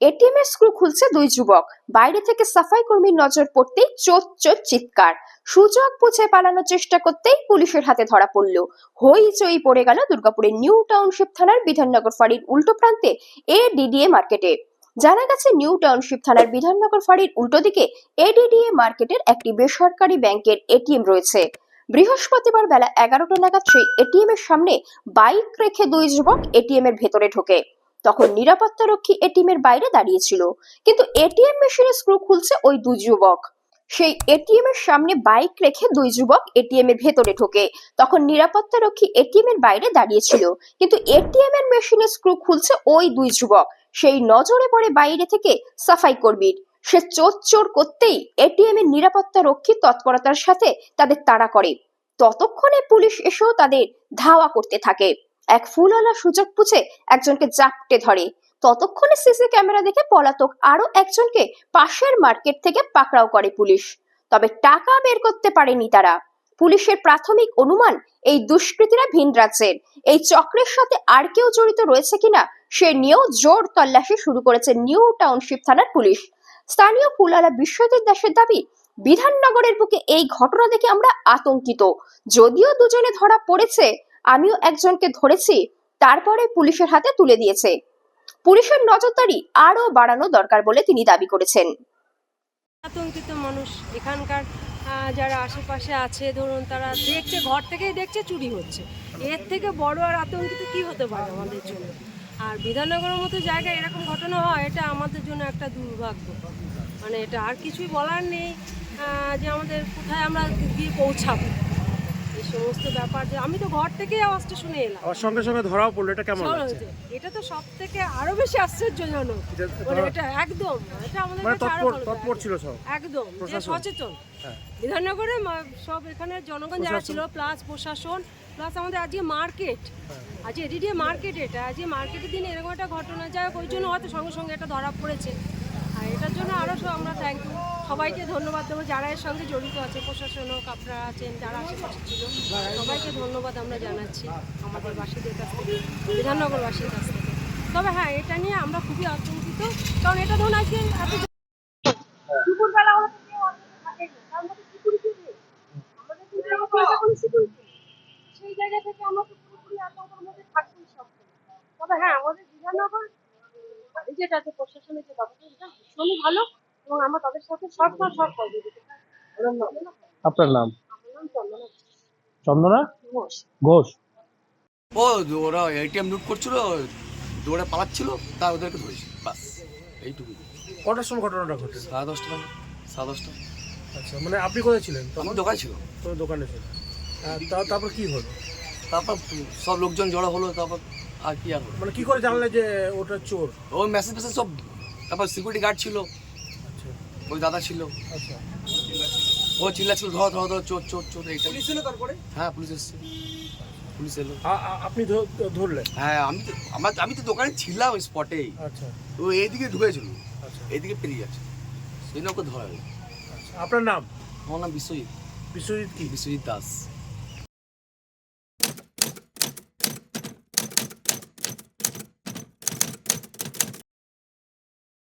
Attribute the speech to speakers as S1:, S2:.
S1: ATM এর screw খুলছে দুই যুবক। বাইরে থেকে সাফাই কর্মীর নজর পড়তেই চোট চোট চিৎকার। সুযোগ বুঝে পালানোর চেষ্টা করতেই পুলিশের হাতে ধরা পড়ল। হইচই পড়ে গেল দুর্গাপুরের নিউ টাউনশিপ থানার বিধাননগর ফাঁড়ির উল্টো প্রান্তে এডিডিএ মার্কেটে। জানা গেছে, নিউ টাউনশিপ থানার বিধাননগর ফাঁড়ির উল্টো দিকে এডিডিএ মার্কেটের একটি বেসরকারি ব্যাংকের এটিএম রয়েছে। বৃহস্পতিবার বেলা এগারোটা নাগাদ সেই এটিএম এর সামনে বাইক রেখে দুই যুবক এটিএম এর ভেতরে ঢোকে। তখন নিরাপত্তা রক্ষী এটিএম এর বাইরে দাঁড়িয়েছিল। কিন্তু এটিএম মেশিনের স্ক্রু খুলছে ওই দুই যুবক। সেই এটিএম এর সামনে বাইক রেখে দুই যুবক এটিএম এর ভেতরে ঢোকে। তখন নিরাপত্তা রক্ষী এটিএম এর বাইরে দাঁড়িয়েছিল। কিন্তু এটিএম এর মেশিনের স্ক্রু খুলছে ওই দুই যুবক। সেই নজরে পড়ে বাইরে থেকে সাফাই কর্মীর। সে চোর চোর করতেই এটিএম এর নিরাপত্তা রক্ষী তৎপরতার সাথে তাদের তাড়া করে। ততক্ষণে পুলিশ এসেও তাদের ধাওয়া করতে থাকে। এক ফুলওয়ালা সুযোগ বুঝে একজনকে জাপটে ধরে। ততক্ষণে সিসি ক্যামেরা দেখে পলাতক আরও একজনকে পাশের মার্কেট থেকে পাকড়াও করে পুলিশ। তবে টাকা বের করতে পারেনি তারা। পুলিশের প্রাথমিক অনুমান এই দুষ্কৃতীরা ভিন রাজ্যের। এই চক্রের সাথে আর কেউ জড়িত রয়েছে কিনা সে নিয়েও জোর তল্লাশি শুরু করেছে নিউ টাউনশিপ থানার পুলিশ। স্থানীয় ফুলালা বিশ্বজিৎ দাসের দাবি, বিধাননগরের বুকে এই ঘটনা দেখে আমরা আতঙ্কিত। যদিও দুজনে ধরা পড়েছে আমিও একজনকে ধরেছি, তারপরে পুলিশের হাতে তুলে দিয়েছে। পুলিশের নজরদারি আরও বাড়ানো দরকার বলে তিনি দাবি করেছেন।
S2: আতঙ্কিত মানুষ এখানকার যারা আশেপাশে আছে, ধরুন তারা দেখছে, ঘর থেকেই দেখছে, চুরি হচ্ছে। এর থেকে বড় আর আতঙ্কিত কি হতে পারে আমাদের জন্য? আর বিধাননগরের মতো জায়গায় এরকম ঘটনা হয়, এটা আমাদের জন্য একটা দুর্ভাগ্য। মানে এটা আর কিছুই বলার নেই যে আমাদের কোথায় আমরা গিয়ে পৌঁছাবো। এই সমস্ত ব্যাপার যে আমি তো ঘর থেকেই আওয়াজটা শুনে এলাম।
S3: আবার সঙ্গে সঙ্গে ধরাও পড়ল এটা কেমন লাগছে?
S2: এটা তো সব থেকে আরও বেশি আশ্চর্যজনক। মানে এটা একদম এটা আমাদের
S3: মানে তৎপর তৎপর ছিল সব।
S2: একদম যে সচেতন।
S3: হ্যাঁ।
S2: বিধাননগরে সব এখানে জনগণ যারা ছিল প্লাস প্রশাসন প্লাস আমাদের আজকে মার্কেট।
S3: হ্যাঁ।
S2: আজকে এডিডিএ মার্কেট এটা আজকে মার্কেটের দিন এরকম একটা ঘটনা যায় ওই জন্য হয়তো সঙ্গে সঙ্গে এটা ধরা পড়েছে। আর এটার জন্য আরও আমরা থ্যাংক ইউ সবাইকে ধন্যবাদ দেবো, যারা এর সঙ্গে জড়িত আছে, প্রশাসন হোক, আপনারা আছেন, যারা আশেপাশে ছিল, সবাইকে ধন্যবাদ আমরা জানাচ্ছি আমাদের বাসীদের কাছ থেকে, বিধাননগরবাসীর কাছ থেকে। তবে হ্যাঁ এটা নিয়ে আমরা খুবই আতঙ্কিত, কারণ এটা ধরুন আজকে সেই জায়গা থেকে আমরা পুরোপুরি আতঙ্কের মধ্যে থাকি সব তবে হ্যাঁ আমাদের বিধাননগর যেটা আছে প্রশাসনের যে ব্যবস্থা এটা ভীষণই ভালো এবং আমরা তাদের সাথে সব সব সব সহযোগিতা
S3: আপনার নাম?
S2: আমার চন্দনা ঘোষ।
S3: ঘোষ।
S4: ও ওরা এটিএম লুট করছিল দৌড়ে পালাচ্ছিল তা ওদেরকে ধরেছি বাস এইটুকু।
S3: কটার সময় ঘটনাটা ঘটে?
S4: সাড়ে দশটা সাড়ে দশটা।
S3: আচ্ছা মানে আপনি কোথায় ছিলেন
S4: আমি দোকান ছিল
S3: তো দোকানে তা- তারপর কি হলো?
S4: তারপর সব লোকজন জড়ো হলো তারপর আর কি আর
S3: মানে কি করে জানলে যে ওটা চোর?
S4: ওই মেসেজ ফেসেজ সব তারপর সিকিউরিটি গার্ড ছিল।
S3: আচ্ছা।
S4: ওই দাদা ছিল।
S3: আচ্ছা।
S4: ও চিল্লাচ্ছিল ধর ধর ধর চোর চোর চোর এইটা পুলিশ এলো তারপরে? হ্যাঁ পুলিশ এসছে। পুলিশ এলো।
S3: আপনি ধরলেন?
S4: হ্যাঁ আমি তো আমার আমি তো দোকানে ছিলাম ওই স্পটেই
S3: আচ্ছা।
S4: তো এইদিকে ঢুকেছিল।
S3: আচ্ছা।
S4: এইদিকে পেরিয়ে যাচ্ছে। সেই জন্য ওকে ধরা
S3: আচ্ছা। আপনার নাম?
S4: আমার নাম বিশ্বজিৎ।
S3: বিশ্বজিৎ কি?
S4: বিশ্বজিৎ দাস।